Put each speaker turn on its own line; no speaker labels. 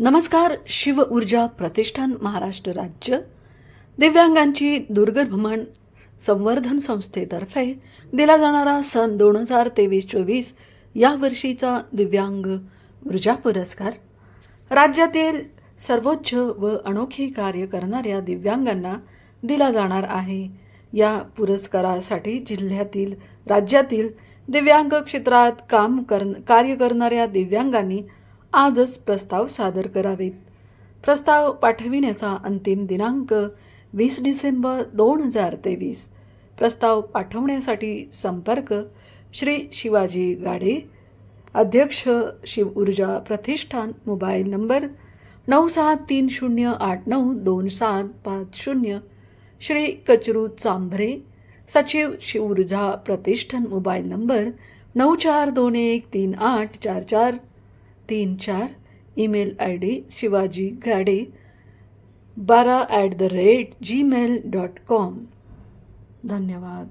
नमस्कार शिव ऊर्जा प्रतिष्ठान महाराष्ट्र राज्य. दिव्यांगांची दुर्गभ्रमण संवर्धन संस्थेतर्फे दिला जाणारा सन दोन हजार तेवीस चोवीस या वर्षीचा दिव्यांग ऊर्जा पुरस्कार. राज्यातील सर्वोच्च व अनोखे कार्य करणाऱ्या दिव्यांगांना दिला जाणार आहे. या पुरस्कारासाठी जिल्ह्यातील राज्यातील दिव्यांग क्षेत्रात काम कर कार्य करणाऱ्या दिव्यांगांनी आजच प्रस्ताव सादर करावेत. प्रस्ताव पाठविण्याचा अंतिम दिनांक वीस डिसेंबर दोन हजार तेवीस. प्रस्ताव पाठवण्यासाठी संपर्क श्री शिवाजी गाडे अध्यक्ष शिव ऊर्जा प्रतिष्ठान मोबाईल नंबर नऊ सात तीन शून्य आठ नऊ दोन सात पाच शून्य. श्री कचरू चांभरे सचिव शिवऊर्जा प्रतिष्ठान मोबाईल नंबर नऊ चार दोन एक तीन आठ चार चार. तीन चार email I D Shivaji Gade बारा at the rate Gmail dot com. धन्यवाद.